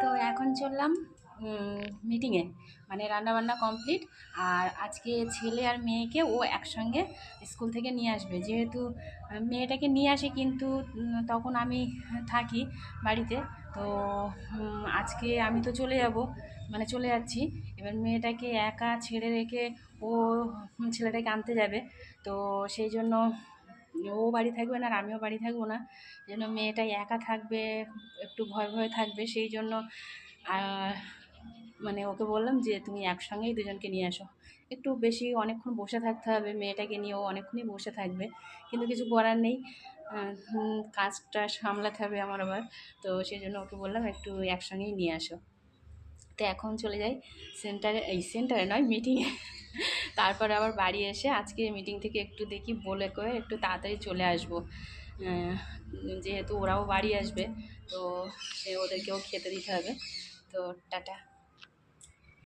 তো এখন চললাম মিটিংয়ে মানে রান্নাবান্না কমপ্লিট আর আজকে ছেলে আর মেয়েকে ও একসঙ্গে স্কুল থেকে নিয়ে আসবে। যেহেতু মেয়েটাকে নিয়ে আসে কিন্তু তখন আমি থাকি বাড়িতে, তো আজকে আমি তো চলে যাব মানে চলে যাচ্ছি। এবার মেয়েটাকে একা ছেড়ে রেখে ও, ছেলেটাকে আনতে যাবে, তো সেই জন্য ও বাড়ি থাকবে না আর আমিও বাড়ি থাকব না। যেন মেয়েটা একা থাকবে, একটু ভয় ভয় থাকবে, সেই জন্য মানে ওকে বললাম যে, তুমি একসঙ্গেই দুজনকে নিয়ে আসো। একটু বেশি অনেকক্ষণ বসে থাকতে হবে, মেয়েটাকে নিয়েও অনেকক্ষণই বসে থাকবে, কিন্তু কিছু করার নেই। কাজটা সামলাতে হবে আমার আবার। তো সেই জন্য ওকে বললাম, একটু একসঙ্গেই নিয়ে আসো। তো এখন চলে যাই সেন্টারে, এই সেন্টারে নয় মিটিংয়ে তারপরে আবার বাড়ি এসে আজকে মিটিং থেকে একটু দেখি বলে করে একটু তাড়াতাড়ি চলে আসব। যেহেতু ওরাও বাড়ি আসবে, তো সে ওদেরকেও খেতে দিতে হবে। তো টাটা।